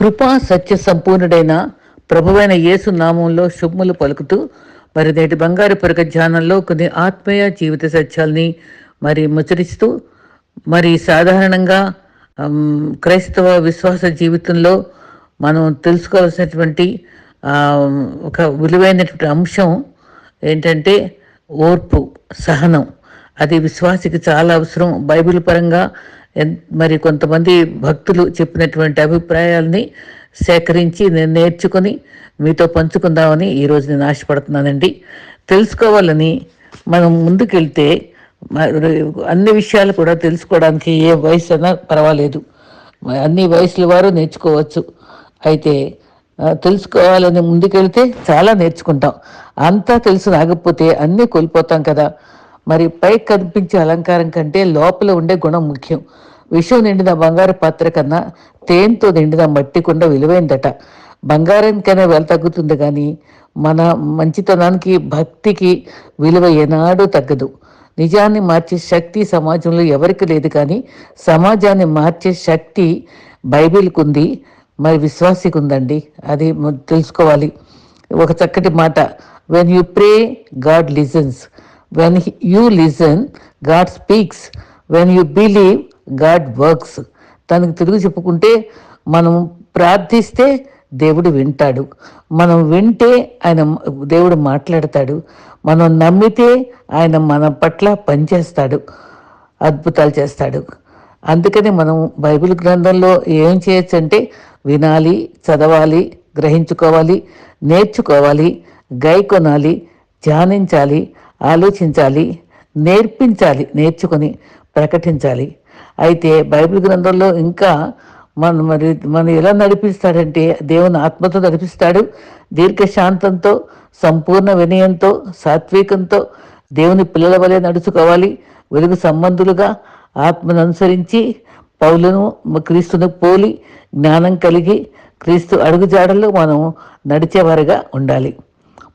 కృపా సత్య సంపూర్ణుడైన ప్రభువైన యేసు నామంలో శుభములు పలుకుతూ మరి నేటి బంగారు పొరక ధ్యానంలో కొన్ని ఆత్మీయ జీవిత సత్యాల్ని మరి ముచ్చరిస్తూ మరి సాధారణంగా క్రైస్తవ విశ్వాస జీవితంలో మనం తెలుసుకోవాల్సినటువంటి ఒక విలువైనటువంటి అంశం ఏంటంటే ఓర్పు సహనం. అది విశ్వాసికి చాలా అవసరం. బైబిల్ పరంగా మరి కొంతమంది భక్తులు చెప్పినటువంటి అభిప్రాయాల్ని సేకరించి నేను నేర్చుకొని మీతో పంచుకుందామని ఈరోజు నేను ఆశపడుతున్నానండి. తెలుసుకోవాలని మనం ముందుకెళ్తే మరి అన్ని విషయాలు కూడా తెలుసుకోవడానికి ఏ వయసు అయినా పర్వాలేదు అన్ని వయసుల వారు నేర్చుకోవచ్చు. అయితే తెలుసుకోవాలని ముందుకెళ్తే చాలా నేర్చుకుంటాం. అంతా తెలుసు రాకపోతే అన్నీ కోల్పోతాం కదా. మరి పై కనిపించే అలంకారం కంటే లోపల ఉండే గుణం ముఖ్యం. విషం నిండిన బంగారు పాత్ర కన్నా తేనెతో నిండిన మట్టి కుండ విలువైందట. బంగారానికైనా వెల తగ్గుతుంది కానీ మన మంచితనానికి భక్తికి విలువ ఏనాడూ తగ్గదు. నిజాన్ని మార్చే శక్తి సమాజంలో ఎవరికి లేదు కానీ సమాజాన్ని మార్చే శక్తి బైబిల్కి ఉంది మరి విశ్వాసికి ఉందండి అది తెలుసుకోవాలి. ఒక చక్కటి మాట. When you pray God listens when you listen God speaks when you believe God works తనకు తిరుగు చెప్పుకుంటే మనం ప్రార్థిస్తే దేవుడు వింటాడు. మనం వింటే ఆయన దేవుడు మాట్లాడతాడు. మనం నమ్మితే ఆయన మన పట్ల పనిచేస్తాడు. అద్భుతాలు చేస్తాడు. అందుకని మనం బైబిల్ గ్రంథంలో ఏం చేయొచ్చు అంటే వినాలి చదవాలి గ్రహించుకోవాలి నేర్చుకోవాలి గైకొనాలి ధ్యానించాలి ఆలోచించాలి నేర్పించాలి నేర్చుకొని ప్రకటించాలి. అయితే బైబిల్ గ్రంథంలో ఇంకా మన మరి మనం ఎలా నడిపిస్తాడంటే దేవుని ఆత్మతో నడిపిస్తాడు. దీర్ఘశాంతంతో సంపూర్ణ వినయంతో సాత్వికంతో దేవుని పిల్లల వలె నడుచుకోవాలి. వెలుగు సంబంధులుగా ఆత్మను అనుసరించి పౌలను క్రీస్తును పోలి జ్ఞానం కలిగి క్రీస్తు అడుగుజాడల్లో మనం నడిచేవారుగా ఉండాలి.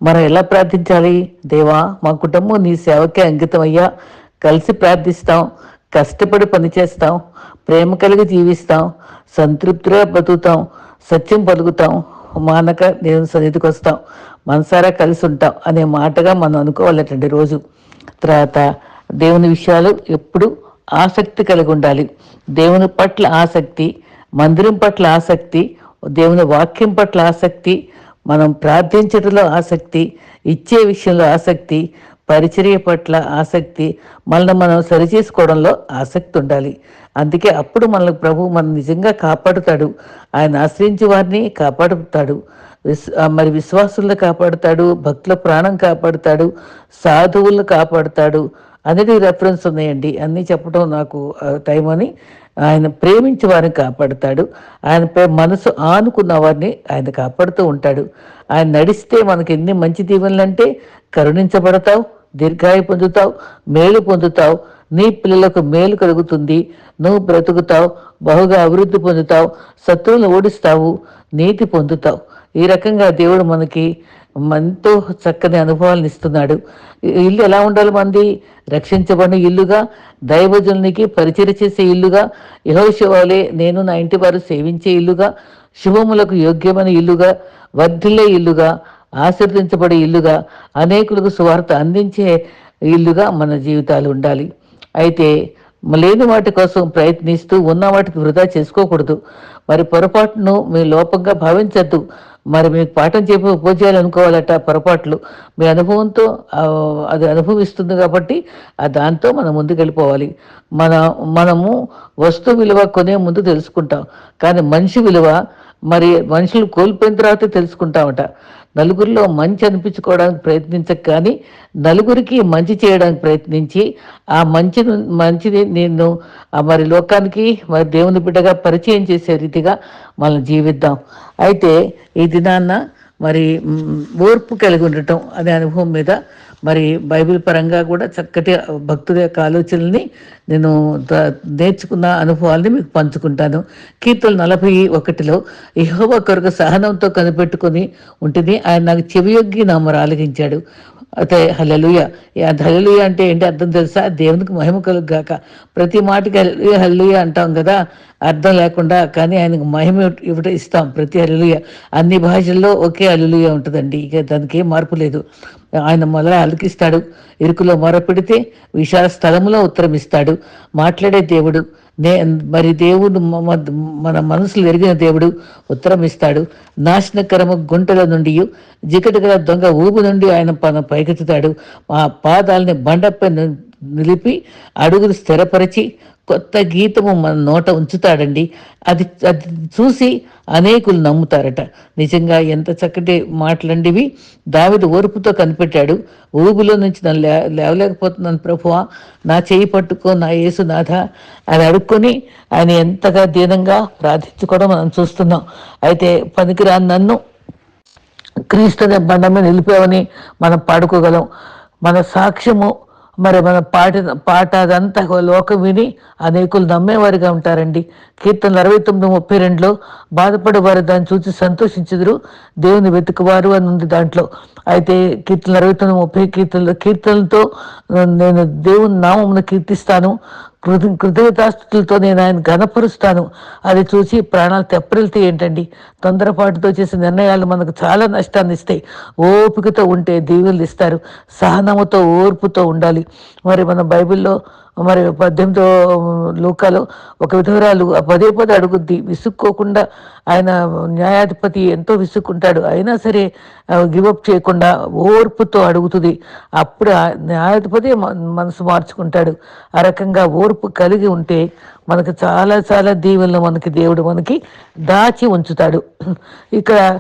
మనం ఎలా ప్రార్థించాలి? దేవా మా కుటుంబం నీ సేవకే అంకితమయ్యా. కలిసి ప్రార్థిస్తాం కష్టపడి పనిచేస్తాం ప్రేమ కలిగి జీవిస్తాం సంతృప్తిగా బతుకుతాం సత్యం పలుకుతాం మానక దేవుని సన్నిధికి వస్తాం మనసారా కలిసి ఉంటాం అనే మాటగా మనం అనుకోవాలటండి రోజు. తర్వాత దేవుని విషయాలు ఎప్పుడు ఆసక్తి కలిగి ఉండాలి. దేవుని పట్ల ఆసక్తి మందిరం పట్ల ఆసక్తి దేవుని వాక్యం పట్ల ఆసక్తి మనం ప్రార్థించటంలో ఆసక్తి ఇచ్చే విషయంలో ఆసక్తి పరిచర్య పట్ల ఆసక్తి మనల్ని మనం సరిచేసుకోవడంలో ఆసక్తి ఉండాలి. అందుకే అప్పుడు మనల్ని ప్రభు మనం నిజంగా కాపాడుతాడు. ఆయన ఆశ్రయించే వారిని కాపాడుతాడు. మరి విశ్వాసులను కాపాడుతాడు భక్తుల ప్రాణం కాపాడుతాడు సాధువులను కాపాడుతాడు. అనేది రెఫరెన్స్ ఉన్నాయండి. అన్నీ చెప్పడం నాకు టైం అని ఆయన ప్రేమించి వారిని కాపాడుతాడు. ఆయనపై మనసు ఆనుకున్న వారిని ఆయన కాపాడుతూ ఉంటాడు. ఆయన నడిస్తే మనకి ఎన్ని మంచి దీవెనలు అంటే కరుణించబడతావు దీర్ఘాయు పొందుతావు మేలు పొందుతావు. నీ పిల్లలకు మేలు కలుగుతుంది. నువ్వు బ్రతుకుతావు బహుగా అభివృద్ధి పొందుతావు శత్రువులను ఓడిస్తావు నీతి పొందుతావు. ఈ రకంగా దేవుడు మనకి ఎంతో చక్కని అనుభవాలను ఇస్తున్నాడు. ఇల్లు ఎలా ఉండాలి మంది? రక్షించబడిన ఇల్లుగా దైవజనునికి పరిచయ చేసే ఇల్లుగా యహోశివాలే నేను నా ఇంటి వారు సేవించే ఇల్లుగా శుభములకు యోగ్యమైన ఇల్లుగా వర్ధిల్లే ఇల్లుగా ఆశీర్వదించబడే ఇల్లుగా అనేకులకు సువార్త అందించే ఇల్లుగా మన జీవితాలు ఉండాలి. అయితే లేని వాటి కోసం ప్రయత్నిస్తూ ఉన్న వాటికి వృధా చేసుకోకూడదు. మరి పొరపాటును మీ లోపంగా భావించద్దు. మరి మీకు పాఠం చెప్పి ఉపజేయాలి అనుకోవాలట పొరపాట్లు. మీ అనుభవంతో అది అనుభవిస్తుంది కాబట్టి ఆ దాంతో మనం ముందుకెళ్ళిపోవాలి. మన మనము వస్తు విలువ కొనే ముందు తెలుసుకుంటాం. కానీ మనిషి విలువ మరి మనుషులు కోల్పోయిన తర్వాత తెలుసుకుంటామట. నలుగురిలో మంచి అనిపించుకోవడానికి ప్రయత్నించక కానీ నలుగురికి మంచి చేయడానికి ప్రయత్నించి ఆ మంచి మంచిని నేను ఆ మరి లోకానికి మరి దేవుని బిడ్డగా పరిచయం చేసే రీతిగా మనం జీవిద్దాం. అయితే ఈ దినాన్న మరి ఓర్పు కలిగి ఉండటం అనే అనుభవం మీద మరి బైబిల్ పరంగా కూడా చక్కటి భక్తుల యొక్క ఆలోచనల్ని నేను నేర్చుకున్న అనుభవాల్ని మీకు పంచుకుంటాను. కీర్తలు నలభై ఒకటిలో ఇహోవ కొరకు సహనంతో కనిపెట్టుకొని ఉంటుంది ఆయన నాకు చెవియొగ్గి నా మొర ఆలగించాడు అయితే హలలుయ హలలుయ అంటే ఏంటి అర్థం తెలుసా? దేవునికి మహిమ కలుగుగాక ప్రతి మాటకి హలలుయ హలలుయ అంటాం కదా. అర్థం లేకుండా కానీ ఆయనకు మహిమ ఇవ్వట ఇస్తాం ప్రతి హలలుయ అన్ని భాషల్లో ఒకే హలలుయ ఉంటుందండి. ఇక దానికి ఏం మార్పు లేదు. ఆయన మొదల అలికిస్తాడు. ఇరుకులో మొరపెడితే విశాల స్థలంలో ఉత్తరమిస్తాడు. మాట్లాడే దేవుడు నే మరి దేవుడు మన మనసులు ఎరిగిన దేవుడు ఉత్తరమిస్తాడు. నాశనకరము గుంటల నుండి జికటగల దొంగ ఊబు నుండి ఆయన పన పైకెత్తుతాడు. ఆ పాదాలని బండపై నిలిపి అడుగులు స్థిరపరిచి కొత్త గీతము మన నోట ఉంచుతాడండి. అది అది చూసి అనేకులు నమ్ముతారట. నిజంగా ఎంత చక్కటి మాటలండివి. దావిడు ఓర్పుతో కనిపెట్టాడు. ఊబులో నుంచి నన్ను లే లేవలేకపోతున్నాను ప్రభువా. నా చేయి పట్టుకో నా యేసునాథ అని అడుక్కొని ఆయన ఎంతగా దీనంగా ప్రార్థించుకోవడం మనం చూస్తున్నాం. అయితే పనికిరాని నన్ను క్రీస్తు బండ మీద నిలిపావని మనం పాడుకోగలం. మన సాక్ష్యము మరి మన పాట పాట అదంతా లోకం విని అనేకులు నమ్మేవారిగా ఉంటారండి. కీర్తనలు అరవై తొమ్మిది ముప్పై రెండులో బాధపడేవారు దాన్ని చూసి సంతోషించదురు దేవుని వెతుకువారు అని ఉంది దాంట్లో. అయితే కీర్తనలు అరవై తొమ్మిది ముప్పై కీర్తనలు కీర్తనలతో నేను దేవుని నామమును కీర్తిస్తాను. కృత కృతజ్ఞతాస్థుతులతో నేను ఆయన ఘనపరుస్తాను. అది చూసి ప్రాణాలు తెప్పరిల్తే ఏంటండి? తొందరపాటుతో చేసే నిర్ణయాలు మనకు చాలా నష్టాన్ని ఇస్తాయి. ఓపికతో ఉంటే దీవులు ఇస్తారు. సహనముతో ఓర్పుతో ఉండాలి. మరి మన బైబిల్లో మరి పద్దెనిమిదో లోకాలు ఒక విధవరాలు పదే పదే అడుగుద్ది. విసుక్కోకుండా ఆయన న్యాయాధిపతి ఎంతో విసుక్కుంటాడు. అయినా సరే గివప్ చేయకుండా ఓర్పుతో అడుగుతుంది. అప్పుడు ఆ న్యాయాధిపతి మనసు మార్చుకుంటాడు. ఆ రకంగా ఓర్పు కలిగి ఉంటే మనకు చాలా చాలా దీవెనలు మనకి దేవుడు మనకి దాచి ఉంచుతాడు. ఇక్కడ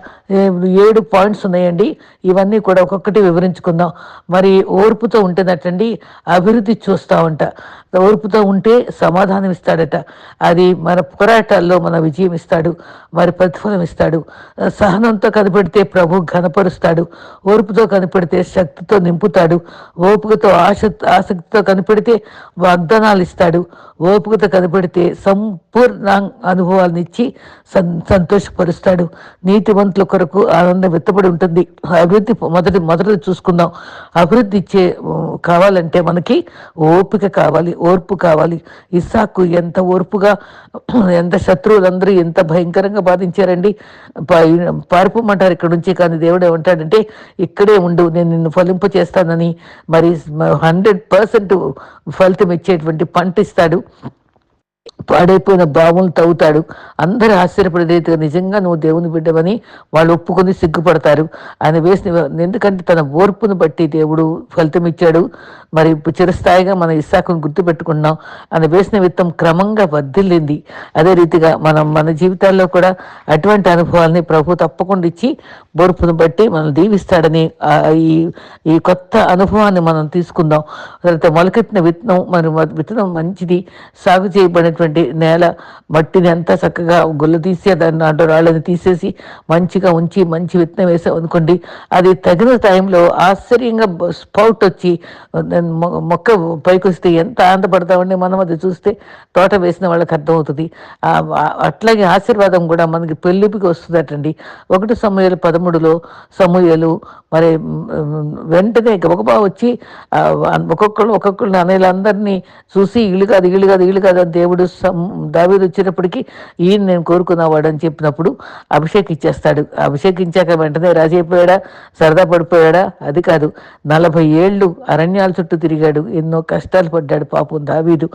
ఏడు పాయింట్స్ ఉన్నాయండి. ఇవన్నీ కూడా ఒక్కొక్కటి వివరించుకుందాం. మరి ఓర్పుతో ఉంటేనటండి అభివృద్ధి చూస్తామంట. ఓర్పుతో ఉంటే సమాధానం ఇస్తాడట అది మన పోరాటాల్లో మన విజయం ఇస్తాడు మరి ప్రతిఫలం ఇస్తాడు సహనంతో కనిపెడితే ప్రభు ఘనపరుస్తాడు ఓర్పుతో కనిపెడితే శక్తితో నింపుతాడు ఓపికతో ఆశ ఆసక్తితో కనిపెడితే వాగ్దానాలు ఇస్తాడు ఓపికతో కనిపెడితే సంపూర్ణ అనుభవాలను ఇచ్చి సం సంతోషపరుస్తాడు. నీతివంతుల కొరకు ఆనందం వెత్తబడి ఉంటుంది. అభివృద్ధి మొదటి మొదటి చూసుకుందాం. అభివృద్ధి ఇచ్చే కావాలంటే మనకి ఓపిక కావాలి. ఓర్పు కావాలి. ఇస్సాకు ఎంత ఓర్పుగా ఎంత శత్రువులందరూ ఎంత భయంకరంగా బాధించారండి. పా- పారిపోమంటారు ఇక్కడ నుంచి కానీ దేవుడు ఏమంటాడంటే ఇక్కడే ఉండు నేను నిన్ను ఫలింపు చేస్తానని. మరి హండ్రెడ్ పర్సెంట్ ఫలితం ఇచ్చేటువంటి పంట ఇస్తాడు. పాడైపోయిన బావులను తవ్వుతాడు. అందరూ ఆశ్చర్యపడేది నిజంగా నువ్వు దేవుని బిడ్డవని వాళ్ళు ఒప్పుకొని సిగ్గుపడతారు. ఆయన వేసిన ఎందుకంటే తన ఓర్పును బట్టి దేవుడు ఫలితం ఇచ్చాడు. మరి చిరస్థాయిగా మన ఇస్సాకును గుర్తుపెట్టుకున్నాం ఆయన వేసిన విత్తం క్రమంగా వర్ధిల్లింది. అదే రీతిగా మనం మన జీవితాల్లో కూడా అటువంటి అనుభవాల్ని ప్రభు తప్పకుండా ఇచ్చి ఓర్పును బట్టి మనం దీవిస్తాడని ఈ ఈ కొత్త అనుభవాన్ని మనం తీసుకుందాం. తర్వాత మొలకెత్తిన విత్తనం మరి విత్తనం మంచిది సాగు చేయబడినటువంటి నేల మట్టిని అంతా చక్కగా గుల్ల తీసి దాన్ని దాంట్లో రాళ్ళని తీసేసి మంచిగా ఉంచి మంచి విత్తనం వేసాం అనుకోండి అది తగిన టైంలో ఆశ్చర్యంగా స్పౌట్ వచ్చి మొ- మొక్క పైకి వస్తే ఎంత ఆనందపడతామండి మనం అది చూస్తే తోట వేసిన వాళ్ళకి అర్థమవుతుంది. అట్లాగే ఆశీర్వాదం కూడా మనకి పెళ్ళిపికి వస్తుందటండి. ఒకటి సమయాలు పదమూడులో సమూహలు మరి వెంటనే గబగబా వచ్చి ఒక్కొక్కళ్ళు ఒక్కొక్కరు అనేలందరినీ చూసి ఇల్లు కాదు ఇల్లు కాదు ఇల్లు కాదు అని దేవుడు సం- దావీదు వచ్చినప్పటికీ ఈయన నేను కోరుకున్నవాడు అని చెప్పినప్పుడు అభిషేకిచ్చేస్తాడు. అభిషేకించాక వెంటనే రాజు అయిపోయాడా? సరదా పడిపోయాడా? అది కాదు. నలభై ఏళ్ళు అరణ్యాల చుట్టూ తిరిగాడు. ఎన్నో కష్టాలు పడ్డాడు పాపం దావీదు.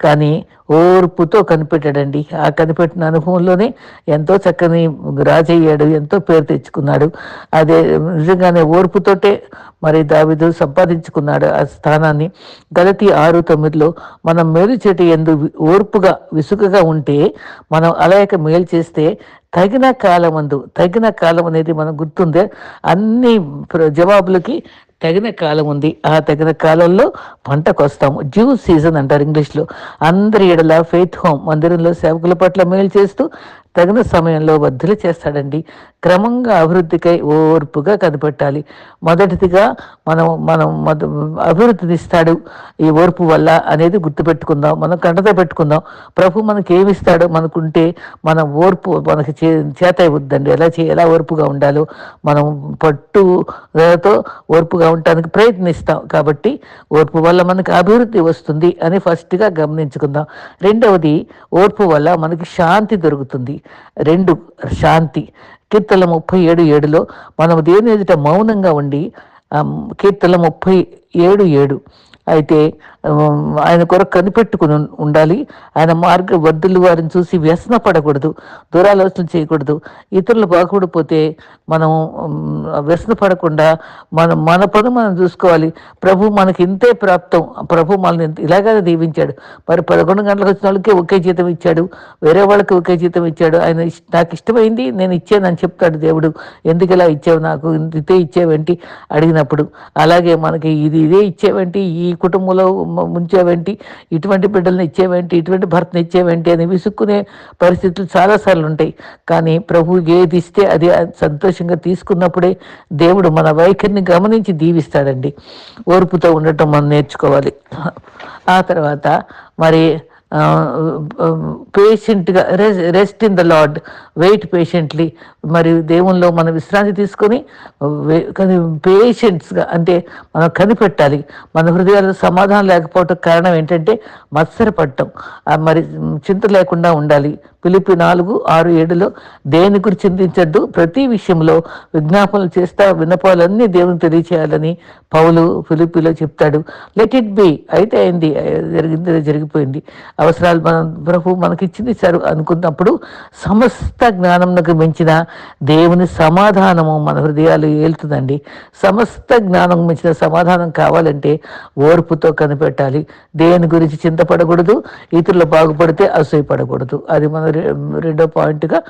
కానీ ఓర్పుతో కనిపెట్టాడండి. ఆ కనిపెట్టిన అనుభవంలోనే ఎంతో చక్కని రాజయ్యాడు ఎంతో పేరు తెచ్చుకున్నాడు. అదే నిజంగానే ఓర్పుతోటే మరి దావిదు సంపాదించుకున్నాడు ఆ స్థానాన్ని. గలతి ఆరు తొమ్మిదిలో మనం మేలు చేటి ఎందు ఓర్పుగా విసుగుగా ఉంటే మనం అలాయక మేలు చేస్తే తగిన కాలమందు తగిన కాలం అనేది మనం గుర్తుందే. అన్ని ప్ర- జవాబులకి తగిన కాలం ఉంది. ఆ తగిన కాలంలో పంటకు వస్తాము జ్యూ సీజన్ అంటారు ఇంగ్లీష్లో. అందరి ఎడల ఫెయిత్ హోమ్ మందిరంలో సేవకుల పట్ల మేలు చేస్తూ తగిన సమయంలో వర్ధులు చేస్తాడండి. క్రమంగా అభివృద్ధికై ఓర్పుగా కనిపెట్టాలి. మొదటిదిగా మనం మనం మొద అభివృద్ధినిస్తాడు. ఈ ఓర్పు వల్ల అనేది గుర్తుపెట్టుకుందాం. మనం కంటతో పెట్టుకుందాం. ప్రభు మనకి ఏమిస్తాడో మనకుంటే మన ఓర్పు మనకి చే చేత ఇవ్వద్దండి ఎలా చే ఎలా ఓర్పుగా ఉండాలో మనం పట్టుతో ఓర్పుగా ఉండటానికి ప్రయత్నిస్తాం. కాబట్టి ఓర్పు వల్ల మనకి అభివృద్ధి వస్తుంది అని ఫస్ట్గా గమనించుకుందాం. రెండవది ఓర్పు వల్ల మనకి శాంతి దొరుకుతుంది. రెండు శాంతి. కీర్తన ముప్పై ఏడు ఏడులో మనం దేవుని ఎదుట మౌనంగా ఉండి కీర్తన ముప్పై ఏడు ఏడు. అయితే ఆయన కొరకు కనిపెట్టుకుని ఉండాలి. ఆయన మార్గ వర్ధులు వారిని చూసి వ్యసన పడకూడదు దురాలోచన చేయకూడదు. ఇతరులు బాగుపడిపోతే మనం వ్యసన పడకుండా మనం మన పని మనం చూసుకోవాలి. ప్రభు మనకి ఇంతే ప్రాప్తం. ప్రభు మనల్ని ఇంత- ఇలాగే దీవించాడు. మరి పదకొండు గంటలకు వచ్చిన వాళ్ళకి ఒకే జీతం ఇచ్చాడు. వేరే వాళ్ళకి ఒకే జీతం ఇచ్చాడు. ఆయన నాకు ఇష్టమైంది నేను ఇచ్చానని చెప్తాడు దేవుడు. ఎందుకు ఇలా ఇచ్చావు నాకు? ఇదే ఇచ్చేవేంటి? అడిగినప్పుడు. అలాగే మనకి ఇది ఇదే ఇచ్చేవేంటి? ఈ కుటుంబంలో ముంచేవేంటి? ఇటువంటి బిడ్డల్ని ఇచ్చేవేంటి? ఇటువంటి భర్తను ఇచ్చేవేంటి? అని విసుక్కునే పరిస్థితులు చాలాసార్లు ఉంటాయి కానీ ప్రభు ఏది ఇస్తే అది సంతోషంగా తీసుకున్నప్పుడే దేవుడు మన వైఖరిని గమనించి దీవిస్తాడండి. ఓర్పుతో ఉండటం మనం నేర్చుకోవాలి. ఆ తర్వాత మరి పేషెంట్గా rest in the lord wait patiently మరి దేవుల్లో మనం విశ్రాంతి తీసుకొని పేషెంట్స్గా అంటే మనం కనిపెట్టాలి. మన హృదయాల్లో సమాధానం లేకపోవటం కారణం ఏంటంటే మత్సరపడటం. మరి చింత లేకుండా ఉండాలి. పిలిపి నాలుగు ఆరు ఏడులో దేని గురించి చింతించద్దు. ప్రతి విషయంలో విజ్ఞాపనలు చేస్తా విన్నపాలన్నీ దేవుని తెలియచేయాలని పౌలు ఫిలిపిలో చెప్తాడు. లెట్ ఇట్ బి అయితే అయింది. జరిగింది జరిగిపోయింది. అవసరాలు మనం ప్రభు మనకిచ్చింది సరు అనుకున్నప్పుడు సమస్త జ్ఞానంకు మించిన దేవుని సమాధానము మన హృదయాలు ఏలుతుందండి. సమస్త జ్ఞానం మించిన సమాధానం కావాలంటే ఓర్పుతో కనిపెట్టాలి. దేని గురించి చింతపడకూడదు. ఇతరులు బాగుపడితే అసూయపడకూడదు. అది మన రెండో పాయింట్గా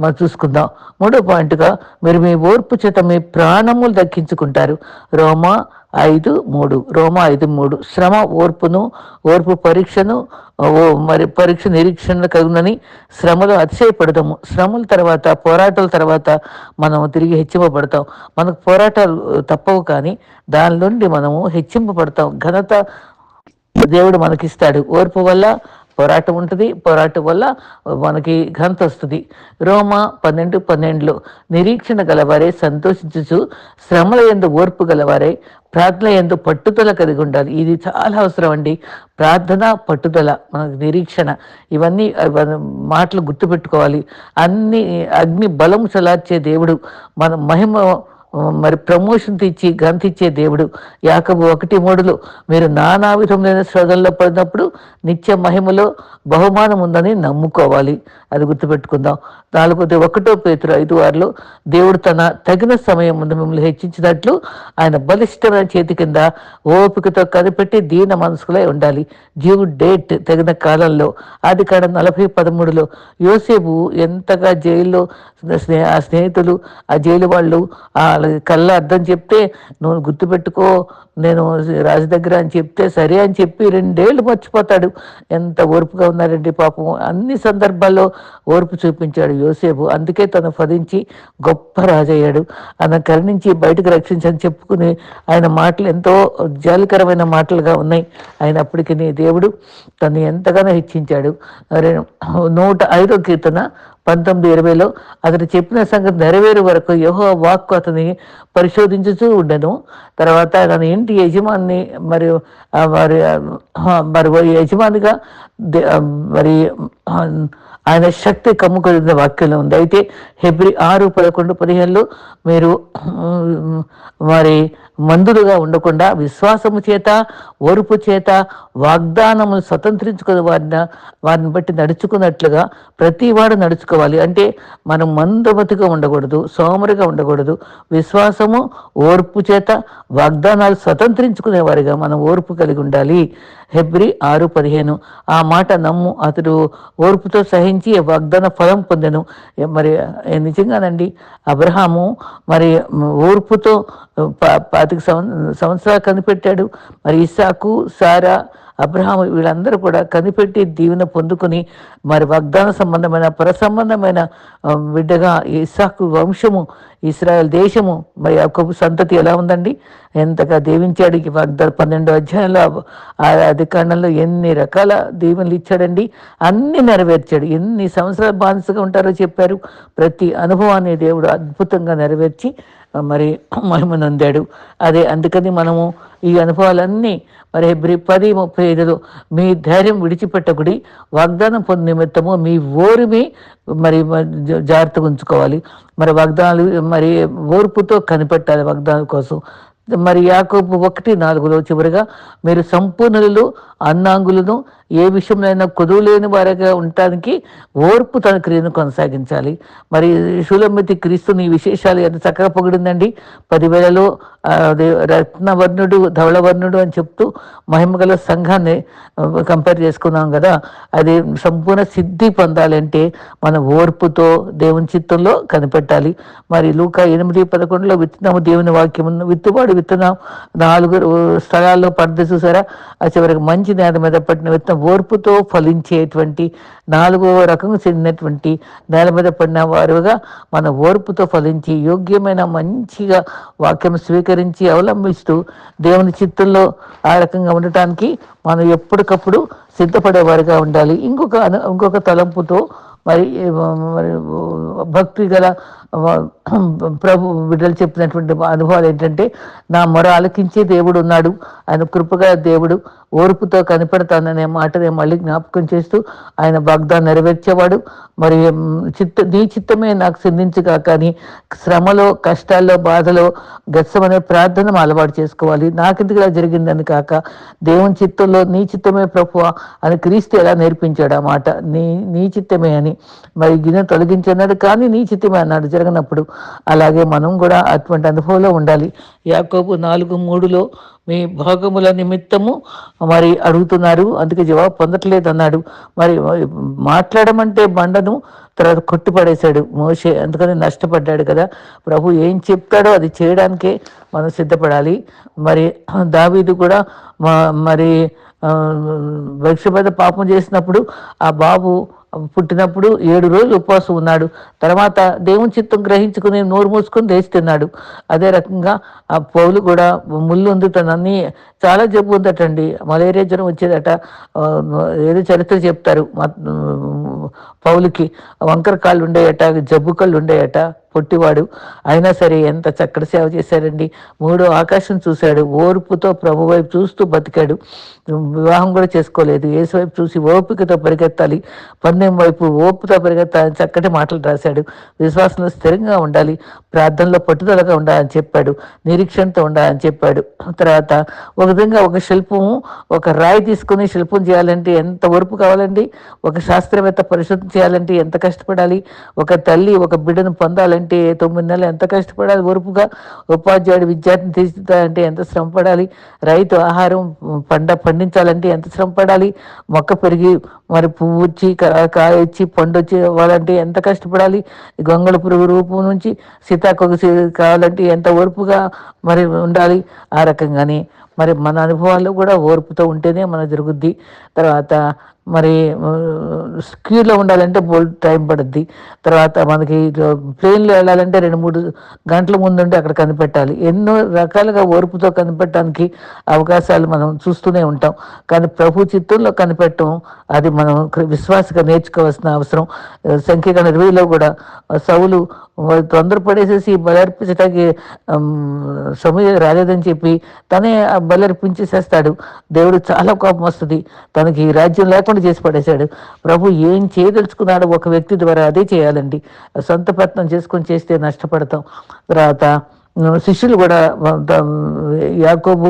మనం చూసుకుందాం. మూడో పాయింట్గా మీరు మీ ఓర్పు చేత మీ ప్రాణములు దక్కించుకుంటారు. రోమా ఐదు మూడు. రోమా ఐదు మూడు. శ్రమ ఓర్పును ఓర్పు పరీక్షను ఓ మరి పరీక్ష నిరీక్షణ కలుగునని శ్రమలో అతిశయపడతాము. శ్రమల తర్వాత పోరాటాల తర్వాత మనం తిరిగి హెచ్చింపబడతాం. మనకు పోరాటాలు తప్పవు కానీ దాని నుండి మనము హెచ్చింపబడతాం. ఘనత దేవుడు మనకిస్తాడు. ఓర్పు వల్ల పోరాటం ఉంటుంది. పోరాటం వల్ల మనకి ఘనత వస్తుంది రోమ పన్నెండు పన్నెండులో నిరీక్షణ గలవారే సంతోషించుచు శ్రమల ఎందు ఓర్పు గలవారే ప్రార్థన ఎందు పట్టుదల కలిగి ఉండాలి. ఇది చాలా అవసరం అండి ప్రార్థన పట్టుదల మనకు నిరీక్షణ ఇవన్నీ ఇవన్నీ మాటలు గుర్తుపెట్టుకోవాలి. అన్ని అగ్ని బలం చలార్చే దేవుడు మన మహిమ మరి ప్రమోషన్ తెచ్చి గంతిచ్చే దేవుడు యాకబు ఒకటి మూడులో మీరు నానా విధములైన శ్రద్ధల్లో పడినప్పుడు నిత్య మహిమలో బహుమానం ఉందని నమ్ముకోవాలి. అది గుర్తుపెట్టుకుందాం. నాలుగోది ఒకటో పేతురు ఐదు ఆరులో దేవుడు తన తగిన సమయం ముందు మిమ్మల్ని హెచ్చించినట్లు ఆయన బలిష్టమైన చేతి కింద ఓపికతో కనిపెట్టి దీన మనసుకులై ఉండాలి. డ్యూ డేట్ తగిన కాలంలో ఆది కాడ నలభై పదమూడులో యోసేపు ఎంతగా జైల్లో స్నేహ స్నేహితులు ఆ జైలు వాళ్ళు ఆ కళ్ళ అర్థం చెప్తే నువ్వు గుర్తుపెట్టుకో నేను రాజు దగ్గర అని చెప్తే సరే అని చెప్పి రెండేళ్ళు మర్చిపోతాడు. ఎంత ఓర్పుగా ఉన్నారండి పాపం. అన్ని సందర్భాల్లో ఓర్పు చూపించాడు యోసేపు. అందుకే తను ఫలించి గొప్ప రాజయ్యాడు. ఆయన కరుణించి బయటకు రక్షించని చెప్పుకుని ఆయన మాటలు ఎంతో జాలికరమైన మాటలుగా ఉన్నాయి. అయినప్పటికీ నీ దేవుడు తను ఎంతగానో హెచ్చించాడు. నూట ఐదో కీర్తన పంతొమ్మిది ఇరవైలో అతడు చెప్పిన సంగతి నెరవేరు వరకు యహో వాక్కు అతని పరిశోధించుతూ ఉండను. తర్వాత తన ఇంటి యజమాని మరియు మరి మరి ఓ యజమానిగా దే- మరి ఆయన శక్తి కమ్ముకొలిన వాక్యంలో ఉంది. అయితే హెబ్రి ఆరు పదకొండు పదిహేనులో మీరు మరి మందులుగా ఉండకుండా విశ్వాసము చేత ఓర్పు చేత వాగ్దానము స్వతంత్రించుకున్న వారిని వారిని బట్టి నడుచుకున్నట్లుగా ప్రతి వాడు నడుచుకోవాలి. అంటే మనం మందమతిగా ఉండకూడదు సోమరిగా ఉండకూడదు. విశ్వాసము ఓర్పు చేత వాగ్దానాలు స్వతంత్రించుకునేవారిగా మనం ఓర్పు కలిగి ఉండాలి. హెబ్రి ఆరు పదిహేను. ఆ మాట నమ్ము అతడు ఓర్పుతో సహించి వాగ్దాన ఫలం పొందెను. మరి నిజంగానండి అబ్రహాము మరి ఓర్పుతో పాతిక సంవత్సరాలు కనిపెట్టాడు. మరి ఇస్సాకు సారా అబ్రహాం వీళ్ళందరూ కూడా కనిపెట్టి దీవెన పొందుకుని మరి వాగ్దాన సంబంధమైన పర సంబంధమైన బిడ్డగా ఇసాకు వంశము ఇస్రాయల్ దేశము మరి యాకోబు సంతతి ఎలా ఉందండి? ఎంతగా దీవించాడు? పన్నెండో పన్నెండు అధ్యాయంలో ఆ అధికారంలో ఎన్ని రకాల దీవెనలు ఇచ్చాడండి? అన్ని నెరవేర్చాడు. ఎన్ని సంవత్సరాలు బానిసగా ఉంటారో చెప్పారు. ప్రతి అనుభవాన్ని దేవుడు అద్భుతంగా నెరవేర్చి మరి మహిమ నొందాడు. అదే అందుకని మనము ఈ అనుభవాలన్నీ మరి హెబ్రి పది ముప్పై ఐదులో మీ ధైర్యం విడిచిపెట్టకుడి. వాగ్దానం పొంది నిమిత్తము మీ ఓరిమి మరి జా- జాగ్రత్తగా ఉంచుకోవాలి. మరి వాగ్దానాలు మరి ఓర్పుతో కనిపెట్టాలి వాగ్దానాల కోసం. మరి యాకోబు ఒకటి నాలుగులో చివరిగా మీరు సంపూర్ణులు అన్నాంగులను ఏ విషయంలో కుదువులేని వారిగా ఉండటానికి ఓర్పు తన క్రియను కొనసాగించాలి. మరి శూలమితి క్రీస్తుని విశేషాలు ఎంత చక్కగా పొగిడిందండి. పదివేలలో రత్నవర్ణుడు ధవళవర్ణుడు అని చెప్తూ మహిమగల సంఘాన్ని కంపేర్ చేసుకున్నాం కదా. అది సంపూర్ణ సిద్ధి పొందాలంటే మన ఓర్పుతో దేవుని చిత్తంలో కనిపెట్టాలి. మరి లూకా ఎనిమిది పదకొండులో విత్తనము దేవుని వాక్యం విత్తువాడు విత్తనం నాలుగు స్థలాల్లో పడ్డ చూసారా? ఆ చివరికి మంచి నేల మీద పడిన విత్తనం ఓర్పుతో ఫలించేటువంటి నాలుగవ రకం చెందినటువంటి నేల మీద పడిన వారుగా మన ఓర్పుతో ఫలించి యోగ్యమైన మంచిగా వాక్యం స్వీకరించి అవలంబిస్తూ దేవుని చిత్తంలో ఆ రకంగా ఉండటానికి మనం ఎప్పటికప్పుడు సిద్ధపడేవారుగా ఉండాలి. ఇంకొక ఇంకొక తలంపుతో మరి మరి భక్తి గల ప్రభు బిడ్డలు చెప్పినటువంటి అనుభవాలు ఏంటంటే నా మొర ఆలకించే దేవుడు ఉన్నాడు ఆయన కృపగా దేవుడు ఓర్పుతో కనిపెడతాననే మాట నేను మళ్ళీ జ్ఞాపకం చేస్తూ ఆయన వాగ్దానం నెరవేర్చేవాడు. మరి చిత్త నీ చిత్తమే నాకు సిద్ధించగా కానీ శ్రమలో కష్టాల్లో బాధలో గచ్చమనే ప్రార్థన అలవాటు చేసుకోవాలి. నాకెందుకు ఇలా జరిగిందని కాక దేవుని చిత్తంలో నీ చిత్తమే ప్రభు అని క్రీస్తు ఎలా నేర్పించాడు ఆ మాట? నీ నీ చిత్తమే అని. మరి గిన్నె తొలగించన్నాడు కానీ నీ చిత్తమే అన్నాడు. జరగనప్పుడు అలాగే మనం కూడా అటువంటి అనుభవంలో ఉండాలి. యాకోబు నాలుగు మూడులో మీ భాగముల నిమిత్తము మరి అడుగుతున్నారు. అందుకే జవాబు పొందట్లేదు అన్నాడు మరి మాట్లాడమంటే బండను తర్వాత కొట్టుపడేశాడు మోసే అందుకని నష్టపడ్డాడు కదా. ప్రభు ఏం చెప్తాడో అది చేయడానికే మనం సిద్ధపడాలి. మరి దావీదు కూడా మరి వృక్షపద పాపం చేసినప్పుడు ఆ బాబు పుట్టినప్పుడు ఏడు రోజులు ఉపవాసం ఉన్నాడు. తర్వాత దేవుని చిత్తం గ్రహించుకుని నోరు మూసుకొని లేచి తిన్నాడు. అదే రకంగా ఆ పౌలు కూడా ముళ్ళు ఉంది తనన్ని చాలా జబ్బు ఉందటండి. మలేరియా జ్వరం వచ్చేదట. ఏదో చరిత్ర చెప్తారు. పౌలుకి వంకర కాళ్ళు ఉండేయట జబ్బు కళ్ళు ఉండేయట. పొట్టివాడు. అయినా సరే ఎంత చక్కటి సేవ చేశాడండి. మూడో ఆకాశం చూశాడు. ఓర్పుతో ప్రభు వైపు చూస్తూ బతికాడు. వివాహం కూడా చేసుకోలేదు. ఏసు వైపు చూసి ఓపికతో పరిగెత్తాలి. పందెం వైపు ఓపుతో పరిగెత్తాలని చక్కటి మాటలు రాశాడు. విశ్వాసంలో స్థిరంగా ఉండాలి. ప్రార్థనలో పట్టుదలగా ఉండాలని చెప్పాడు. నిరీక్షణతో ఉండాలని చెప్పాడు. తర్వాత ఒక విధంగా ఒక శిల్పం ఒక రాయి తీసుకుని శిల్పం చేయాలంటే ఎంత ఓర్పు కావాలండి? ఒక శాస్త్రవేత్త పరిశుద్ధం చేయాలంటే ఎంత కష్టపడాలి? ఒక తల్లి ఒక బిడ్డను పొందాలంటే అంటే తొమ్మిది నెలలు ఎంత కష్టపడాలి? ఓర్పుగా ఉపాధ్యాయుడు విద్యార్థిని తీర్చిదాలంటే ఎంత శ్రమ పడాలి? రైతు ఆహారం పంట పండించాలంటే ఎంత శ్రమ పడాలి? మొక్క పెరిగి మరి పువ్వు వచ్చి కాయ వచ్చి పండు వచ్చి ఇవ్వాలంటే ఎంత కష్టపడాలి? గొంగళ పురుగు రూపం నుంచి సీతాకొక కావాలంటే ఎంత ఓర్పుగా మరి ఉండాలి? ఆ రకంగానే మరి మన అనుభవాల్లో కూడా ఓర్పుతో ఉంటేనే మన జరుగుద్ది. తర్వాత మరి స్క్యూలో ఉండాలంటే బోల్డ్ టైం పడుద్ది. తర్వాత మనకి ప్లేన్లో వెళ్ళాలంటే రెండు మూడు గంటల ముందుంటే అక్కడ కనిపెట్టాలి. ఎన్నో రకాలుగా ఓర్పుతో కనిపెట్టడానికి అవకాశాలు మనం చూస్తూనే ఉంటాం. కానీ ప్రభు చిత్తంలో కనిపెట్టడం అది మనం విశ్వాసగా నేర్చుకోవాల్సిన అవసరం. సంఖ్యగా ఇరవైలో కూడా సౌలు తొందరపడేసేసి బలర్పించడానికి సమయం రాలేదని చెప్పి తనే ఆ బలర్పించేసేస్తాడు. దేవుడు చాలా కోపం వస్తుంది. తనకి రాజ్యం లేకుండా చేసి పడేశాడు. ప్రభు ఏం చేయదలుచుకున్నాడో ఒక వ్యక్తి ద్వారా అదే చేయాలండి. సొంత ప్రయత్నం చేసుకొని చేస్తే నష్టపడతాం. తర్వాత శిష్యులు కూడా యాకోబు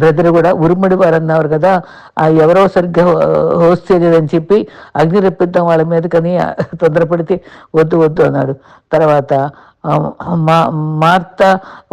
బ్రదర్ కూడా ఉరుముడి వారు అన్నారు కదా ఆ ఎవరో సరిగ్గా హోస్ట్ చేయలేదని చెప్పి అగ్ని రప్పిద్దాం వాళ్ళ మీద కానీ తొందరపడితే వద్దు వద్దు అన్నాడు. తర్వాత మా మార్త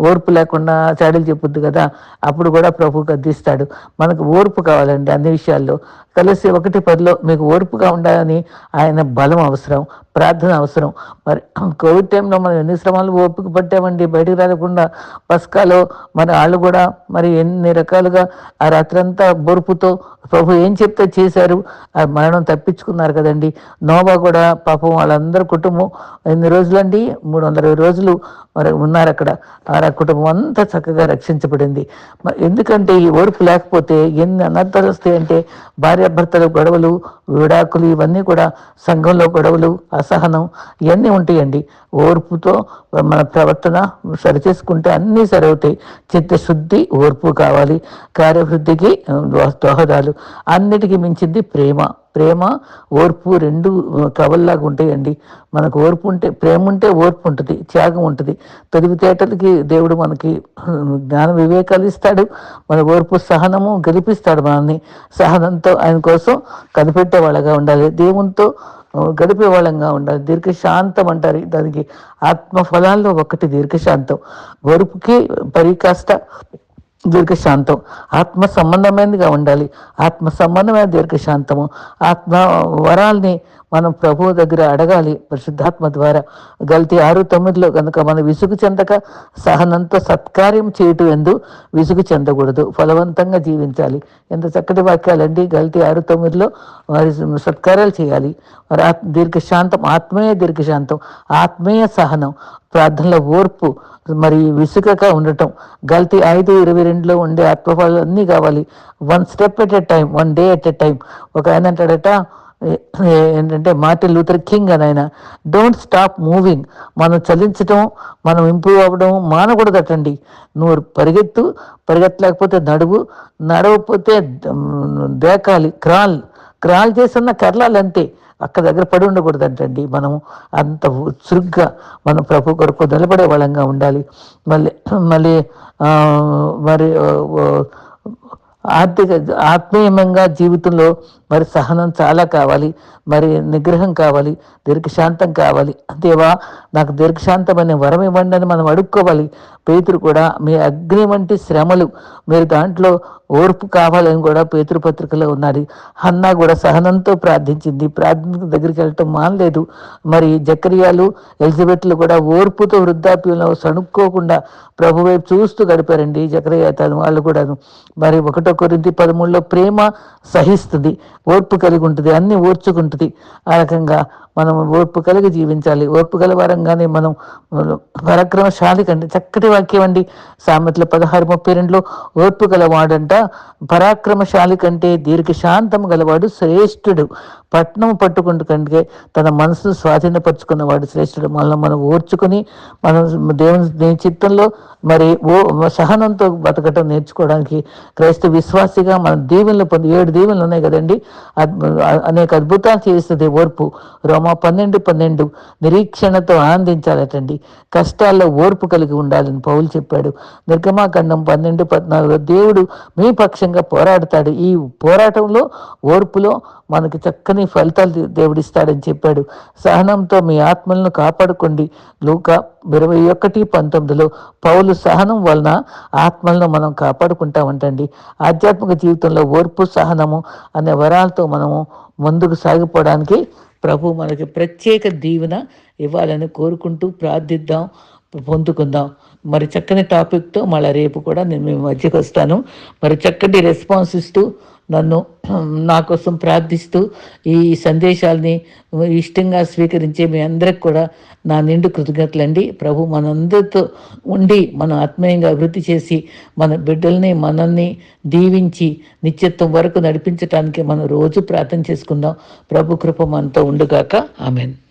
ఓర్పు లేకుండా చాడీలు చెప్పుద్ది కదా అప్పుడు కూడా ప్రభు గద్దిస్తాడు. మనకు ఓర్పు కావాలండి అన్ని విషయాల్లో. కలిసి ఒకటి పదిలో మీకు ఓర్పుగా ఉండాలని ఆయన బలం అవసరం ప్రార్థన అవసరం. మరి కోవిడ్ టైంలో మనం ఎన్ని శ్రమాలు ఓపిక పట్టామండి? బయటకు రాకుండా పస్కాలో మరి వాళ్ళు కూడా మరి ఎన్ని రకాలుగా ఆ రాత్రంతా బొరుపుతో ప్రభు ఏం చెప్తే చేశారు? ఆ మరణం తప్పించుకున్నారు కదండి. నోబా కూడా పాపం వాళ్ళందరి కుటుంబం ఎన్ని రోజులండి? మూడు వందల రోజులు మరి ఉన్నారు అక్కడ ఆ కుటుంబం అంతా చక్కగా రక్షించబడింది. మరి ఎందుకంటే ఈ ఓర్పు లేకపోతే ఎన్ని అనర్థాలు వస్తాయంటే భార్యాభర్తలు గొడవలు విడాకులు ఇవన్నీ కూడా సంఘంలో గొడవలు అసహనం ఇవన్నీ ఉంటాయండి. ఓర్పుతో మన ప్రవర్తన సరిచేసుకుంటే అన్నీ సరవుతాయి. చిత్తశుద్ధి ఓర్పు కావాలి. కార్యవృద్ధికి దోహదాలు అన్నిటికీ మించింది ప్రేమ. ప్రేమ ఓర్పు రెండు కవల్లాగా ఉంటాయండి. మనకు ఓర్పు ఉంటే ప్రేమ ఉంటే ఓర్పు ఉంటుంది త్యాగం ఉంటుంది. తెలివితేటలకి దేవుడు మనకి జ్ఞాన వివేకాలు ఇస్తాడు. మన ఓర్పు సహనము గెలిపిస్తాడు మనల్ని. సహనంతో ఆయన కోసం కనిపెట్టే వాళ్ళగా ఉండాలి. దేవునితో గడిపే వాళ్ళంగా ఉండాలి. దీర్ఘశాంతం అంటారు. దానికి ఆత్మ ఫలాల్లో ఒకటి దీర్ఘశాంతం. ఓర్పుకి పరికాష్ట దీర్ఘశాంతం. ఆత్మ సంబంధమైనదిగా ఉండాలి. ఆత్మ సంబంధమైన దీర్ఘశాంతము. ఆత్మ వరాల్ని మనం ప్రభువు దగ్గర అడగాలి పరిశుద్ధాత్మ ద్వారా. గల్తీ ఆరు తొమ్మిదిలో కనుక మనం విసుగు చెందక సహనంతో సత్కార్యం చేయటం ఎందు విసుగు చెందకూడదు. ఫలవంతంగా జీవించాలి. ఎంత చక్కటి వాక్యాలండి. గల్తీ ఆరు తొమ్మిదిలో వారి సత్కార్యాలు చేయాలి. వారి దీర్ఘశాంతం ఆత్మీయ దీర్ఘశాంతం ఆత్మీయ సహనం ప్రార్థనల ఓర్పు మరి విసుగక ఉండటం. గల్తీ ఐదు ఇరవై రెండులో ఉండే ఆత్మఫలాలు అన్నీ కావాలి. One step at a time one day at a time. ఒక ఆయన అంటాడట ఏంటంటే మార్టిన్ లూథర్ కింగ్ అని ఆయన. డోంట్ స్టాప్ మూవింగ్ మనం చలించటం మనం ఇంప్రూవ్ అవ్వడం మానకూడదటండి నువ్వు పరిగెత్తు పరిగెత్తలేకపోతే నడువు నడవకపోతే దేకాలి క్రాల్. క్రాల్ చేసిన కర్లాలు అంతే. అక్క దగ్గర పడి ఉండకూడదంటండి. మనం అంత చురుగ్గా మనం ప్రభు కొరకు నిలబడే వాళ్ళంగా ఉండాలి. మళ్ళీ మళ్ళీ మరి ఆర్థిక ఆత్మీయంగా జీవితంలో మరి సహనం చాలా కావాలి మరి నిగ్రహం కావాలి దీర్ఘశాంతం కావాలి. దేవా నాకు దీర్ఘశాంతమైన వరం ఇవ్వండి అని మనం అడుక్కోవాలి. పేతురు కూడా మీ అగ్ని వంటి శ్రమలు మీరు దాంట్లో ఓర్పు కావాలని కూడా పేతురు పత్రికలో ఉన్నది. హన్నా కూడా సహనంతో ప్రార్థించింది. ప్రార్థన దగ్గరికి వెళ్ళటం మానలేదు. మరి జకరియాలు ఎలిజబెత్లు కూడా ఓర్పుతో వృద్ధాప్యంలో సణుక్కోకుండా ప్రభు వైపు చూస్తూ గడిపారండి జకరియా తను వాళ్ళు కూడాను మరి ఒకటో కొరింది పదమూడులో ప్రేమ సహిస్తుంది. ఓర్పు కలిగి ఉంటుంది అన్ని ఓర్చుకుంటుంది. ఆ రకంగా మనం ఓర్పు కలిగి జీవించాలి. ఓర్పు గల వారంగానే మనం పరాక్రమశాలి కండి. చక్కటి వాక్యం అండి. సామెతల పదహారు ముప్పై రెండులో ఓర్పు గలవాడంట పరాక్రమశాలి కంటే దీర్ఘశాంతం గలవాడు శ్రేష్ఠుడు. పట్నం పట్టుకుంటు కంటే తన మనసును స్వాధీనపరుచుకున్నవాడు శ్రేష్ఠుడు. మనల్ని మనం ఓర్చుకుని మనం దేవుని చిత్తంలో మరి ఓ సహనంతో బతకటం నేర్చుకోవడానికి క్రైస్తవ విశ్వాసిగా మన దీవెనలు పొంది ఏడు దీవెనలు ఉన్నాయి కదండి. అనేక అద్భుతాలు చేస్తుంది ఓర్పు. రోమ పన్నెండు పన్నెండు నిరీక్షణతో ఆనందించాలటండి. కష్టాల్లో ఓర్పు కలిగి ఉండాలని పౌలు చెప్పాడు. నిర్గమాఖండం పన్నెండు పద్నాలుగులో దేవుడు మీ పక్షంగా పోరాడతాడు. ఈ పోరాటంలో ఓర్పులో మనకి చక్కని ఫలితాలు దేవుడిస్తాడని చెప్పాడు. సహనంతో మీ ఆత్మలను కాపాడుకోండి. లూక ఇరవై ఒకటి పంతొమ్మిదిలో పౌలు సహనం వలన ఆత్మలను మనం కాపాడుకుంటామంటండి. ఆధ్యాత్మిక జీవితంలో ఓర్పు సహనము అనే వరాలతో మనము ముందుకు సాగిపోవడానికి ప్రభు మనకి ప్రత్యేక దీవెన ఇవ్వాలని కోరుకుంటూ ప్రార్థిద్దాం పొందుకుందాం. మరి చక్కని టాపిక్తో మళ్ళీ రేపు కూడా నేను మీ మధ్యకి వస్తాను. మరి చక్కటి రెస్పాన్స్ ఇస్తూ నన్ను నా కోసం ప్రార్థిస్తూ ఈ సందేశాలని ఇష్టంగా స్వీకరించే మీ అందరికి కూడా నా నిండు కృతజ్ఞతలండి. ప్రభు మనందరితో ఉండి మనం ఆత్మీయంగా అభివృద్ధి చేసి మన బిడ్డల్ని మనల్ని దీవించి నిత్యత్వం వరకు నడిపించడానికి మనం రోజు ప్రార్థన చేసుకుందాం. ప్రభు కృప మనతో ఉండుగాక. ఆమెను.